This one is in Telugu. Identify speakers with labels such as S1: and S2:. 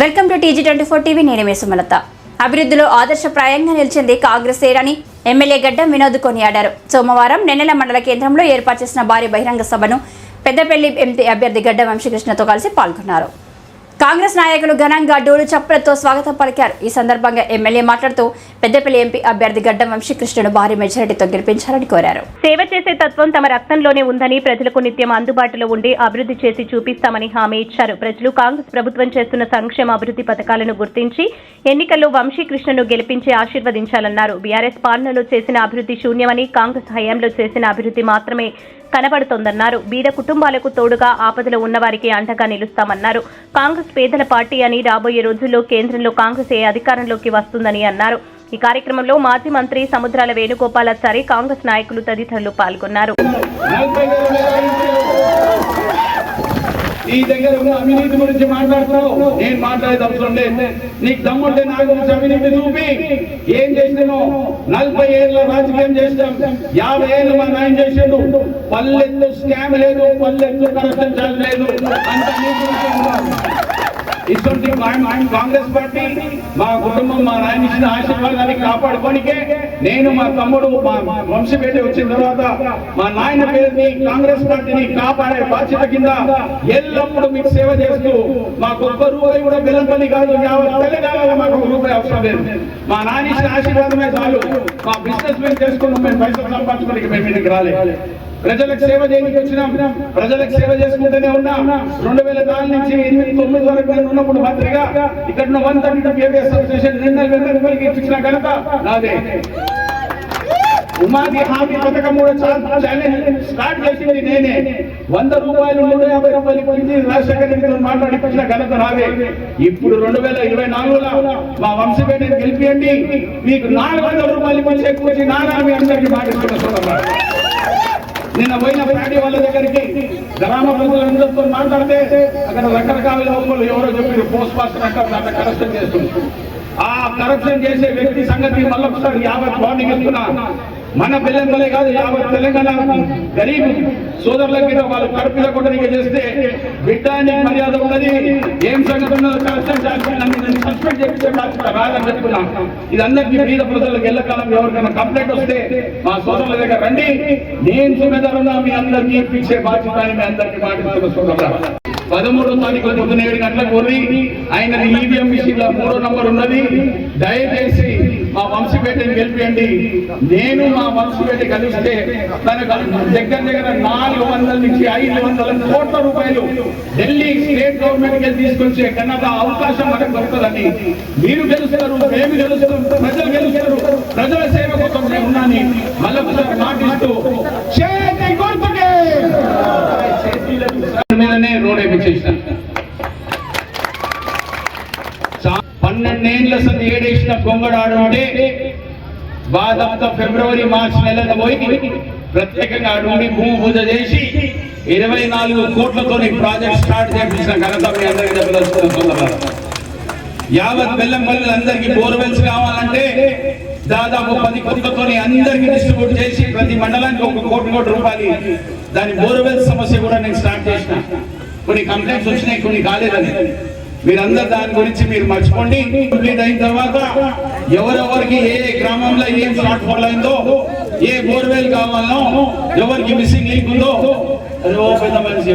S1: Welcome to TG twenty four TV. నేను మీ సుమలత. అభివృద్ధిలో ఆదర్శప్రాయంగా నిలిచింది కాంగ్రెస్ ఏరని ఎమ్మెల్యే గడ్డం వినోద్ కొనియాడారు. సోమవారం నెన్నెల మండల కేంద్రంలో ఏర్పాటు చేసిన భారీ బహిరంగ సభను పెద్దపల్లి ఎంపీ అభ్యర్థి గడ్డం వంశీకృష్ణతో కలిసి పాల్గొన్నారు. కాంగ్రెస్ నాయకులు ఘనంగా డోలు చప్పులతో స్వాగతం పలికారు. ఈ సందర్భంగా ఎమ్మెల్యే మాట్లాడుతూ పెద్దపల్లి ఎంపీ అభ్యర్థి గడ్డం వంశీకృష్ణను భారీ మెజారిటీతో గెలిపించాలని కోరారు.
S2: సేవ చేసే తత్వం తమ రక్తంలోనే ఉందని ప్రజలకు నిత్యం అందుబాటులో ఉండి అభివృద్ధి చేసి చూపిస్తామని హామీ ఇచ్చారు. ప్రజలు కాంగ్రెస్ ప్రభుత్వం చేస్తున్న సంక్షేమ అభివృద్ధి పథకాలను గుర్తించి ఎన్నికల్లో వంశీకృష్ణను గెలిపించి ఆశీర్వదించాలన్నారు. బీఆర్ఎస్ పాలనలో చేసిన అభివృద్ధి శూన్యమని కాంగ్రెస్ హయాంలో చేసిన అభివృద్ధి మాత్రమే కనబడుతోందన్నారు. బీద కుటుంబాలకు తోడుగా ఆపదలో ఉన్నవారికి అండగా నిలుస్తామన్నారు. కాంగ్రెస్ పేదల పార్టీ అని రాబోయే రోజుల్లో కేంద్రంలో కాంగ్రెస్ ఏ అధికారంలోకి వస్తుందని అన్నారు. ఈ కార్యక్రమంలో మాజీ మంత్రి సముద్రాల వేణుగోపాలాచారి కాంగ్రెస్ నాయకులు తదితరులు పాల్గొన్నారు.
S3: నీ దగ్గర ఉన్న అవినీతి గురించి మాట్లాడుతున్నావు. నేను మాట్లాడేది అవసరం లేదు. నీకు దమ్ముంటే నా గురించి అవినీతి చూపి. ఏం చేసినాను? నలభై ఏళ్ళ రాజకీయం చేసినాం. యాభై ఏళ్ళు మా నాయన చేసాడు. పల్లెత్తు స్కామ్ లేదు పల్లెత్తు కరప్షన్ చార్జ్ లేదు. అంత నీ గురించి ఇటువంటి కాంగ్రెస్ పార్టీ మా కుటుంబం మా నాయన ఇచ్చిన ఆశీర్వాదాన్ని కాపాడుకోనికే నేను మా తమ్ముడు మా వంశపేట వచ్చిన తర్వాత మా నాయన పేరుని కాంగ్రెస్ పార్టీని కాపాడే బాధ్యత కింద ఎల్లప్పుడూ మీకు సేవ చేస్తూ మాకు ఒక్క రూపాయి కూడా బెల్లంపల్లి కాదు తెలంగాణలో మాకు ఒక రూపాయి అవసరం లేదు. మా నాన్న ఇచ్చిన ఆశీర్వాదమే చాలు. మా బిజినెస్ మేము చేసుకున్నాం మేము పైసలు సంపాదించుకోనికి మేము ఇంటికి రాలేదు. ప్రజలకు సేవ చేయడానికి వచ్చినాం. ప్రజలకు సేవ చేసుకుంటూనే ఉన్నాం. రెండు వేల నాలుగు నుంచి ఎనిమిది తొమ్మిది వరకు నేను ఉన్నప్పుడు మంత్రిగా ఇక్కడ ఉన్న one thirty two KV association రెండు వేల రూపాయలకి ఇచ్చిన ఘనత నాదే. ఉమాది హామీ పథకం కూడా చాలా ఛాలెంజ్ స్టార్ట్ చేసింది నేనే. వంద రూపాయలు నూట యాభై రూపాయలు ఇచ్చింది రాజశేఖర రెడ్డితో మాట్లాడిపించిన ఘనత నాదే. ఇప్పుడు రెండు వేల ఇరవై నాలుగులో మా వంశపేటని గెలిపియండి. మీకు నాలుగు వందల రూపాయలు ఇచ్చి ఎక్కువ నానా మీ అందరికీ మాటిస్తున్న నిన్న పోయిన పార్టీ వాళ్ళ దగ్గరికి గ్రామ ప్రజలందరితో మాట్లాడితే అక్కడ రకరకాల లోపలు ఎవరో చెప్పారు పోస్ట్ మాస్టర్ అంటారు అక్కడ కరప్షన్ చేస్తుంది ఆ కరప్షన్ చేసే వ్యక్తి సంగతి మళ్ళొకసారి యావత్ వార్నింగ్ ఇస్తున్నా. మన పిల్లలే కాదు యావత్ తెలంగాణ గరీబ్ సోదరుల మీద వాళ్ళు కడుపుల కొట్టడానికి చేస్తే బిడ్డ అని మర్యాద ఉన్నది. ఏం సంగతి ఉన్నదో సస్పెండ్ చేసి రాదని ఇది అందరికీ బీద ప్రజలకు ఎల్లకాలం ఎవరికైనా కంప్లైంట్ వస్తే మా సోదరుల దగ్గర రండి. నేను సుమేదారున్నా మీ అందరికీ ఇప్పించే బాధ్యత మీ అందరికీ మాట్లాడుతున్న సోదరులు పదమూడో తారీఖు పొద్దున ఏడు గంటలకు కోరి ఆయన ఈవీఎం మిషన్లో మూడో నంబర్ ఉన్నది. దయచేసి మా వంశపేటని గెలిపియండి. నేను మా వంశపేట కలిస్తే తనకు దగ్గర దగ్గర నాలుగు వందల నుంచి ఐదు వందల కోట్ల రూపాయలు ఢిల్లీ స్టేట్ గవర్నమెంట్కి తీసుకొచ్చే కన్నా అవకాశం మనకు దొరుకుతుందని మీరు గెలుస్తారు మేము గెలుస్తాం ప్రజలు గెలుస్తారు. ప్రజల సేవ కోసం నేను ఉన్నాను మళ్ళొకసారి మాటిస్తూ చేతి పన్నెండేళ్ళ సంది ఏడేసిన కొంగడాడు ఉంటే బాధంతా ఫిబ్రవరి మార్చి నెలలో పోయి ప్రత్యేకంగా అడుగుని భూమి పూజ చేసి ఇరవై నాలుగు కోట్లతో ప్రాజెక్ట్ స్టార్ట్ చేపించిన ఘనత మీ అందరికీ చెప్పదలుచుకున్నాం యావత్ బెల్లంపల్లి అందరికి బోర్వెల్స్ కావాలంటే దాదాపు పది కోట్లతో అందరికీ డిస్ట్రిబ్యూట్ చేసి ప్రతి మండలానికి ఒక కోటి కోటి రూపాయలు దాని బోర్వెల్స్ సమస్య కూడా నేను స్టార్ట్ చేసిన. కొన్ని కంప్లైంట్స్ వచ్చినాయి కొన్ని కాలేదని. మీరందరు దాని గురించి మీరు మర్చిపోండి. కంప్లీట్ అయిన తర్వాత ఎవరెవరికి ఏ గ్రామంలో ఏం షార్ట్ ఫాల్ అయిందో ఏ బోర్వెల్ కావాలనో ఎవరికి మిస్సింగ్ లింక్ ఉందో అది ఓ పెద్ద మనిషి